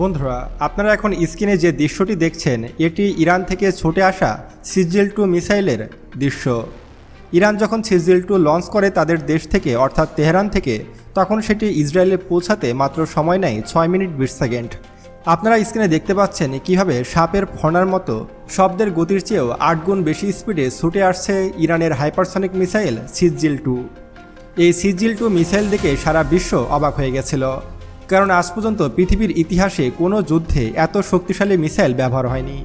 বন্ধুরা, আপনারা এখন স্ক্রিনে যে দৃশ্যটি দেখছেন, এটি ইরান থেকে ছুটে আসা সিজিল টু মিসাইলের দৃশ্য। ইরান যখন সিজিল টু লঞ্চ করে তাদের দেশ থেকে, অর্থাৎ তেহরান থেকে, তখন সেটি ইসরায়েলে পৌঁছাতে মাত্র সময় নেয় ছয় মিনিট বিশ সেকেন্ড। আপনারা স্ক্রিনে দেখতে পাচ্ছেন কীভাবে সাপের ফনার মতো শব্দের গতির চেয়েও আট গুণ বেশি স্পিডে ছুটে আসছে ইরানের হাইপারসনিক মিসাইল সিজিল টু। এই সিজিল টু মিসাইল দেখে সারা বিশ্ব অবাক হয়ে গেছিল। কারণ আজ পর্যন্ত পৃথিবীর ইতিহাসে কোনো যুদ্ধে এত শক্তিশালী মিসাইল ব্যবহার হয়নি।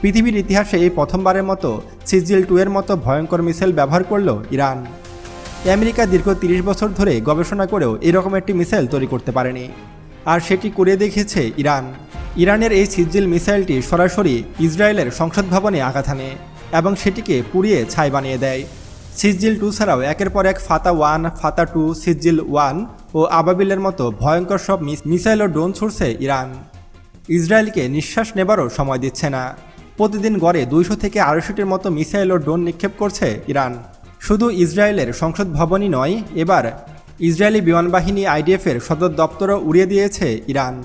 পৃথিবীর ইতিহাসে এই প্রথমবারের মতো সিজিল টু এর মতো ভয়ঙ্কর মিসাইল ব্যবহার করল ইরান। আমেরিকা দীর্ঘ তিরিশ বছর ধরে গবেষণা করেও এরকম একটি মিসাইল তৈরি করতে পারেনি। আর সেটি করে দেখিয়েছে ইরান। ইরানের এই সিজিল মিসাইলটি সরাসরি ইসরায়েলের সংসদ ভবনে আঘাত হানে এবং সেটিকে পুড়িয়ে ছাই বানিয়ে দেয়। সিজিল টু ছাড়াও একের পর এক ফাতা ওয়ান, ফাতা টু, সিজিল ওয়ান ও আবাবিলের মতো ভয়ঙ্কর সব মিস- মিসাইল ও ড্রোন ছুড়ছে ইরান। ইসরায়েলকে নিঃশ্বাস নেবারও সময় দিচ্ছে না। প্রতিদিন গড়ে দুইশো থেকে আড়াইশোটির মতো মিসাইল ও ড্রোন নিক্ষেপ করছে ইরান। শুধু ইসরায়েলের সংসদ ভবনই নয়, এবার ইসরায়েলি বিমানবাহিনী আইডিএফের সদর দপ্তরও উড়িয়ে দিয়েছে ইরান।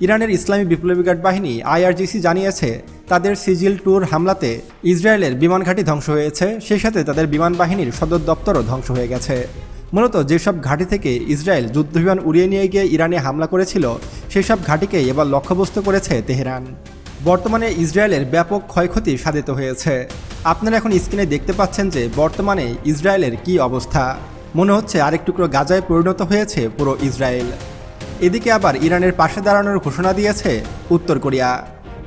ইরানের ইসলামী বিপ্লবী গার্ড বাহিনী আইআরজিসি জানিয়েছে, তাদের সিজিল ট্যুর হামলাতে ইসরায়েলের বিমান ঘাঁটি ধ্বংস হয়েছে, সেই সাথে তাদের বিমান বাহিনীর সদর দপ্তরও ধ্বংস হয়ে গেছে। মূলত যেসব ঘাঁটি থেকে ইসরায়েল যুদ্ধবিমান উড়িয়ে নিয়ে গিয়ে ইরানে হামলা করেছিল সেই সব ঘাঁটিকেই এবার লক্ষ্যবস্তু করেছে তেহরান। বর্তমানে ইসরায়েলের ব্যাপক ক্ষয়ক্ষতি সাধিত হয়েছে। আপনারা এখন স্ক্রিনে দেখতে পাচ্ছেন যে বর্তমানে ইসরায়েলের কি অবস্থা। মনে হচ্ছে আরেক টুকরো গাজায় পরিণত হয়েছে পুরো ইসরায়েল। এদিকে আবার ইরানের পাশে দাঁড়ানোর ঘোষণা দিয়েছে উত্তর কোরিয়া।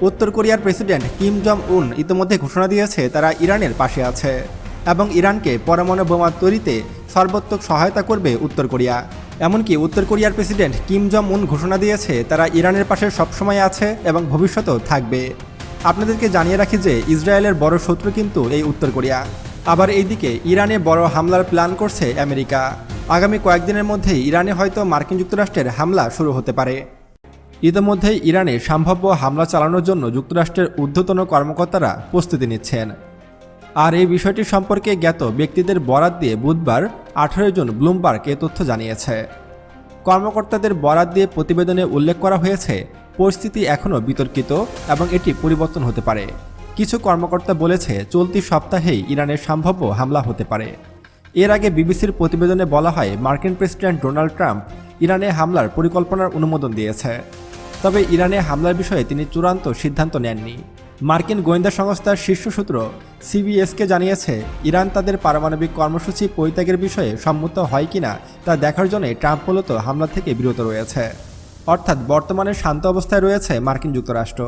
উত্তর কোরিয়ার প্রেসিডেন্ট কিম জং উন ইতিমধ্যে ঘোষণা দিয়েছে তারা ইরানের পাশে আছে এবং ইরানকে পরমাণু বোমা তৈরিতে সর্বোত্তক সহায়তা করবে উত্তর কোরিয়া। এমনকি উত্তর কোরিয়ার প্রেসিডেন্ট কিম জং উন ঘোষণা দিয়েছে, তারা ইরানের পাশে সবসময় আছে এবং ভবিষ্যতেও থাকবে। আপনাদেরকে জানিয়ে রাখি যে, ইসরায়েলের বড় শত্রু কিন্তু এই উত্তর কোরিয়া। আবার এইদিকে, ইরানে বড় হামলার প্ল্যান করছে আমেরিকা। আগামী কয়েকদিনের মধ্যেই ইরানে হয়তো মার্কিন যুক্তরাষ্ট্রের হামলা শুরু হতে পারে। ইতিমধ্যেই ইরানে সম্ভাব্য হামলা চালানোর জন্য যুক্তরাষ্ট্রের ঊর্ধ্বতন কর্মকর্তারা প্রস্তুতি নিচ্ছেন। আর এই বিষয়টি সম্পর্কে জ্ঞাত ব্যক্তিদের বরাত দিয়ে বুধবার আঠারো জন ব্লুমবার্গ এ তথ্য জানিয়েছে। কর্মকর্তাদের বরাত দিয়ে প্রতিবেদনে উল্লেখ করা হয়েছে, পরিস্থিতি এখনও বিতর্কিত এবং এটি পরিবর্তন হতে পারে। কিছু কর্মকর্তা বলেছে, চলতি সপ্তাহেই ইরানের সম্ভাব্য হামলা হতে পারে। এর আগে বিবিসির প্রতিবেদনে বলা হয়, মার্কিন প্রেসিডেন্ট ডোনাল্ড ট্রাম্প ইরানে হামলার পরিকল্পনার অনুমোদন দিয়েছে। তবে ইরানে হামলার বিষয়ে তিনি চূড়ান্ত সিদ্ধান্ত নেননি। মার্কিন গোয়েন্দা সংস্থার শীর্ষ সূত্র সিবিএসকে জানিয়েছে, ইরান তাদের পারমাণবিক কর্মসূচি পরিত্যাগের বিষয়ে সম্মত হয় কিনা তা দেখার জন্য ট্রাম্প মূলত হামলা থেকে বিরত রয়েছে। অর্থাৎ বর্তমানে শান্ত অবস্থায় রয়েছে মার্কিন যুক্তরাষ্ট্র।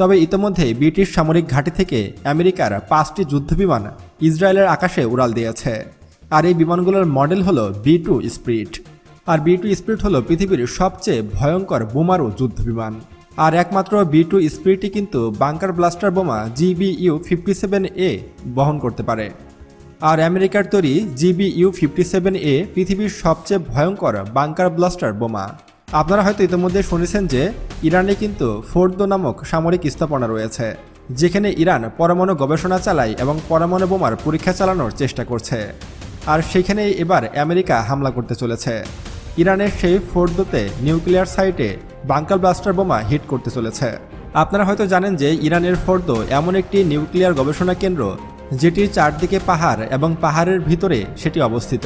তবে ইতোমধ্যেই ব্রিটিশ সামরিক ঘাঁটি থেকে আমেরিকার পাঁচটি যুদ্ধবিমান ইসরায়েলের আকাশে উড়াল দিয়েছে। আর এই বিমানগুলোর মডেল হলো বি টু স্প্রিট। আর বি টু স্পিরিট হলো পৃথিবীর সবচেয়ে ভয়ঙ্কর বোমারু যুদ্ধবিমান। আর একমাত্র বি টু স্পিরিটই কিন্তু বাংকার ব্লাস্টার বোমা জিবিইউ ফিফটি সেভেন এ বহন করতে পারে। আর আমেরিকার তৈরি জিবিইউ ফিফটি সেভেন এ পৃথিবীর সবচেয়ে ভয়ঙ্কর বাংকার ব্লাস্টার বোমা। আপনারা হয়তো ইতিমধ্যে শুনেছেন যে, ইরানে কিন্তু ফোর্দো নামক সামরিক স্থাপনা রয়েছে, যেখানে ইরান পরমাণু গবেষণা চালায় এবং পরমাণু বোমার পরীক্ষা চালানোর চেষ্টা করছে। আর সেখানেই এবার আমেরিকা হামলা করতে চলেছে। ইরানের সেই ফোর্দোতে নিউক্লিয়ার সাইটে বাঙ্কার ব্লাস্টার বোমা হিট করতে চলেছে। আপনারা হয়তো জানেন যে ইরানের ফোর্দো এমন একটি নিউক্লিয়ার গবেষণা কেন্দ্র, যেটির চারদিকে পাহাড় এবং পাহাড়ের ভিতরে সেটি অবস্থিত।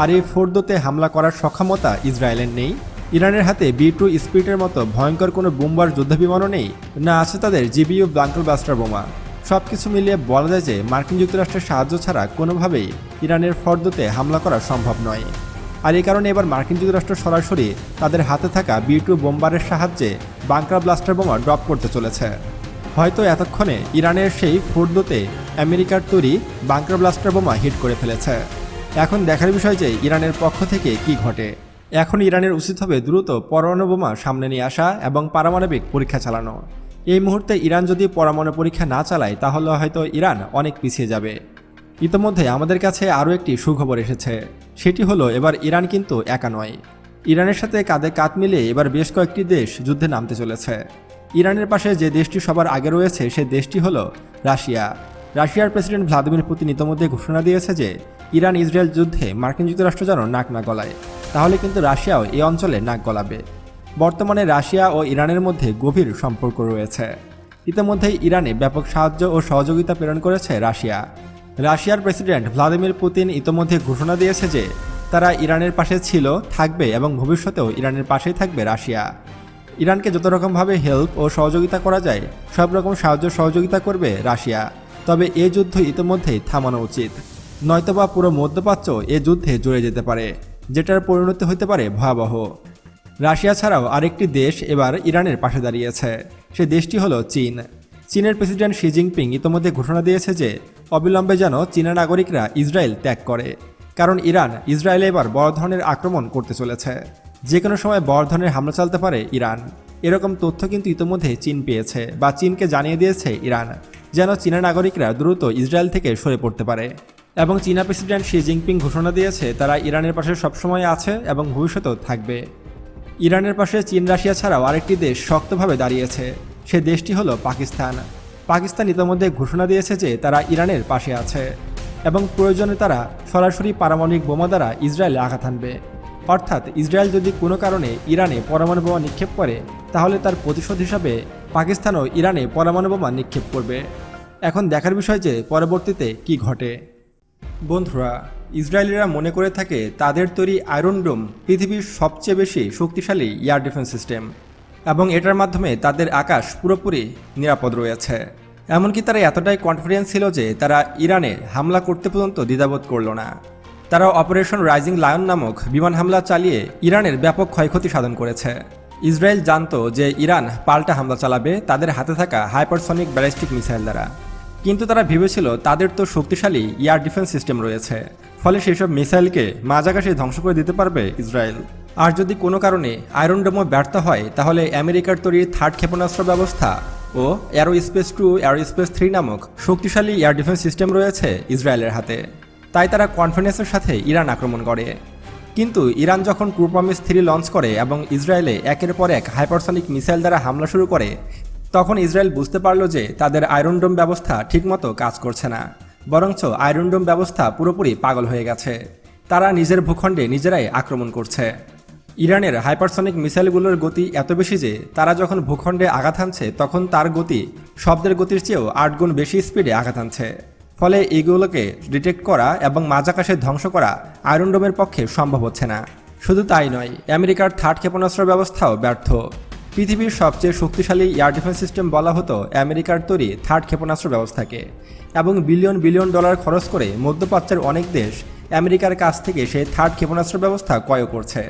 আর এই ফোর্দোতে হামলা করার সক্ষমতা ইসরায়েলের নেই। ইরানের হাতে বি টু স্পিরিটের মতো ভয়ঙ্কর কোনো বোম্বার যুদ্ধবিমানও নেই, না আছে তাদের জিবিইউ ব্লাঙ্কল ব্লাস্টার বোমা। সব কিছু মিলিয়ে বলা যায় যে মার্কিন যুক্তরাষ্ট্রের সাহায্য ছাড়া কোনোভাবেই ইরানের ফর্দতে হামলা করা সম্ভব নয়। আর এই কারণে এবার মার্কিন যুক্তরাষ্ট্র সরাসরি তাদের হাতে থাকা বি টু বোম্বারের সাহায্যে বাংকার ব্লাস্টার বোমা ড্রপ করতে চলেছে। হয়তো এতক্ষণে ইরানের সেই ফুর্দোতে আমেরিকার তৈরি বাংকার ব্লাস্টার বোমা হিট করে ফেলেছে। এখন দেখার বিষয় যে ইরানের পক্ষ থেকে কি ঘটে। এখন ইরানের উচিত হবে দ্রুত পরমাণু বোমা সামনে নিয়ে আসা এবং পারমাণবিক পরীক্ষা চালানো। এই মুহূর্তে ইরান যদি পরমাণু পরীক্ষা না চালায়, তাহলে হয়তো ইরান অনেক পিছিয়ে যাবে। ইতোমধ্যে আমাদের কাছে আরও একটি সুখবর এসেছে। সেটি হলো এবার ইরান কিন্তু একা নয়। ইরানের সাথে কাঁধে কাঁধ মিলিয়ে এবার বেশ কয়েকটি দেশ যুদ্ধে নামতে চলেছে। ইরানের পাশে যে দেশটি সবার আগে রয়েছে সে দেশটি হলো রাশিয়া। রাশিয়ার প্রেসিডেন্ট ভ্লাদিমির পুতিন ইতোমধ্যে ঘোষণা দিয়েছে যে ইরান ইসরায়েল যুদ্ধে মার্কিন যুক্তরাষ্ট্র যেন নাক না গলায়। তাহলে কিন্তু রাশিয়াও এই অঞ্চলে নাক গলাবে। বর্তমানে রাশিয়া ও ইরানের মধ্যে গভীর সম্পর্ক রয়েছে। ইতিমধ্যেই ইরানে ব্যাপক সাহায্য ও সহযোগিতা প্রেরণ করেছে রাশিয়া। রাশিয়ার প্রেসিডেন্ট ভ্লাদিমির পুতিন ইতোমধ্যে ঘোষণা দিয়েছে যে তারা ইরানের পাশে ছিল, থাকবে এবং ভবিষ্যতেও ইরানের পাশেই থাকবে রাশিয়া। ইরানকে যত রকমভাবে হেল্প ও সহযোগিতা করা যায়, সব রকম সাহায্য সহযোগিতা করবে রাশিয়া। তবে এ যুদ্ধ ইতিমধ্যেই থামানো উচিত। নয়তোবা পুরো মধ্যপ্রাচ্য এ যুদ্ধে জড়ে যেতে পারে, যেটার পরিণতি হতে পারে ভয়াবহ। রাশিয়া ছাড়াও আরেকটি দেশ এবার ইরানের পাশে দাঁড়িয়েছে। সে দেশটি হলো চীন। চীনের প্রেসিডেন্ট শি জিনপিং ইতোমধ্যে ঘোষণা দিয়েছে যে অবিলম্বে যেন চীনা নাগরিকরা ইসরায়েল ত্যাগ করে। কারণ ইরান ইসরায়েলে এবার বড় ধরনের আক্রমণ করতে চলেছে। যে কোনো সময় বড় ধরনের হামলা চালাতে পারে ইরান। এরকম তথ্য কিন্তু ইতোমধ্যে চীন পেয়েছে বা চীনকে জানিয়ে দিয়েছে ইরান, যেন চীনা নাগরিকরা দ্রুত ইসরায়েল থেকে সরে পড়তে পারে। এবং চীনা প্রেসিডেন্ট শি জিনপিং ঘোষণা দিয়েছে, তারা ইরানের পাশে সবসময় আছে এবং ভবিষ্যতেও থাকবে। ইরানের পাশে চীন, রাশিয়া ছাড়াও আরেকটি দেশ শক্তভাবে দাঁড়িয়েছে, সে দেশটি হলো পাকিস্তান। পাকিস্তান ইতিমধ্যে ঘোষণা দিয়েছে যে তারা ইরানের পাশে আছে এবং প্রয়োজনে তারা সরাসরি পারমাণবিক বোমা দ্বারা ইসরায়েলে আঘাত হানবে। অর্থাৎ ইসরায়েল যদি কোনো কারণে ইরানে পরমাণু বোমা নিক্ষেপ করে, তাহলে তার প্রতিশোধ হিসাবে পাকিস্তানও ইরানে পরমাণু বোমা নিক্ষেপ করবে। এখন দেখার বিষয় যে পরবর্তীতে কি ঘটে। বন্ধুরা, ইসরায়েলিরা মনে করে থাকে তাদের তৈরি আয়রন ডোম পৃথিবীর সবচেয়ে বেশি শক্তিশালী এয়ার ডিফেন্স সিস্টেম। এবং এটার মাধ্যমে তাদের আকাশ পুরোপুরি নিরাপদ রয়েছে। এমনকি তারা এতটাই কনফিডেন্স ছিল যে তারা ইরানে হামলা করতে পর্যন্ত দ্বিধাবোধ করল না। তারা অপারেশন রাইজিং লায়ন নামক বিমান হামলা চালিয়ে ইরানের ব্যাপক ক্ষয়ক্ষতি সাধন করেছে। ইসরায়েল জানত যে ইরান পাল্টা হামলা চালাবে তাদের হাতে থাকা হাইপারসনিক ব্যালিস্টিক মিসাইল দ্বারা। কিন্তু তারা ভেবেছিল তাদের তো শক্তিশালী এয়ার ডিফেন্স সিস্টেম রয়েছে। ফলে সেসব মিসাইলকে মাঝাকাশি ধ্বংস করে দিতে পারবে ইসরায়েল। আর যদি কোনো কারণে আয়রন ডোমো ব্যর্থ হয়, তাহলে আমেরিকার তৈরি থার্ড ক্ষেপণাস্ত্র ব্যবস্থা ও arrow space two arrow space three নামক শক্তিশালী এয়ার ডিফেন্স সিস্টেম রয়েছে ইসরায়েলের হাতে। তাই তারা কনফিডেন্সের সাথে ইরান আক্রমণ করে। কিন্তু ইরান যখন ক্রুপামিস থ্রি লঞ্চ করে এবং ইসরায়েলে একের পর এক হাইপারসনিক মিসাইল দ্বারা হামলা শুরু করে, তখন ইসরায়েল বুঝতে পারল যে তাদের আয়রনডোম ব্যবস্থা ঠিকমতো কাজ করছে না, বরঞ্চ আয়রনডোম ব্যবস্থা পুরোপুরি পাগল হয়ে গেছে। তারা নিজের ভূখণ্ডে নিজেরাই আক্রমণ করছে। ইরানের হাইপারসনিক মিসাইলগুলোর গতি এত বেশি যে তারা যখন ভূখণ্ডে আঘাত হানছে, তখন তার গতি শব্দের গতির চেয়েও আট গুণ বেশি স্পিডে আঘাত হানছে। ফলে এইগুলোকে ডিটেক্ট করা এবং মাঝাকাশে ধ্বংস করা আয়রনডোমের পক্ষে সম্ভব হচ্ছে না। শুধু তাই নয়, আমেরিকার থার্ড ক্ষেপণাস্ত্র ব্যবস্থাও ব্যর্থ। পৃথিবীর সবচেয়ে শক্তিশালী এয়ার ডিফেন্স সিস্টেম বলা হতো আমেরিকার তৈরি থার্ড ক্ষেপণাস্ত্র ব্যবস্থাকে। এবং বিলিয়ন বিলিয়ন ডলার খরচ করে মধ্যপ্রাচ্যের অনেক দেশ আমেরিকার কাছ থেকে সেই থার্ড ক্ষেপণাস্ত্র ব্যবস্থা ক্রয় করছে।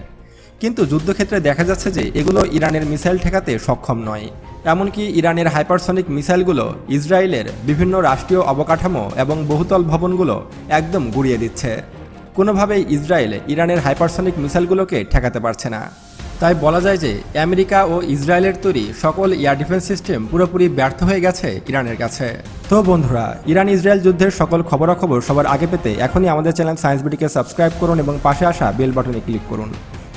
কিন্তু যুদ্ধক্ষেত্রে দেখা যাচ্ছে যে এগুলো ইরানের মিসাইল ঠেকাতে সক্ষম নয়। এমনকি ইরানের হাইপারসনিক মিসাইলগুলো ইসরায়েলের বিভিন্ন রাষ্ট্রীয় অবকাঠামো এবং বহুতল ভবনগুলো একদম গুড়িয়ে দিচ্ছে। কোনোভাবেই ইসরায়েল ইরানের হাইপারসনিক মিসাইলগুলোকে ঠেকাতে পারছে না। তাই বলা যায় যে আমেরিকা ও ইসরায়েলের তৈরি সকল এয়ার ডিফেন্স সিস্টেম পুরোপুরি ব্যর্থ হয়ে গেছে ইরানের কাছে। তো বন্ধুরা ইরান ইসরায়েল যুদ্ধের সকল খবরাখবর সবার আগে পেতে এখনই আমাদের চ্যানেল সায়েন্স বিটিকে সাবস্ক্রাইব করুন এবং পাশে আসা বেল বাটনে ক্লিক করুন।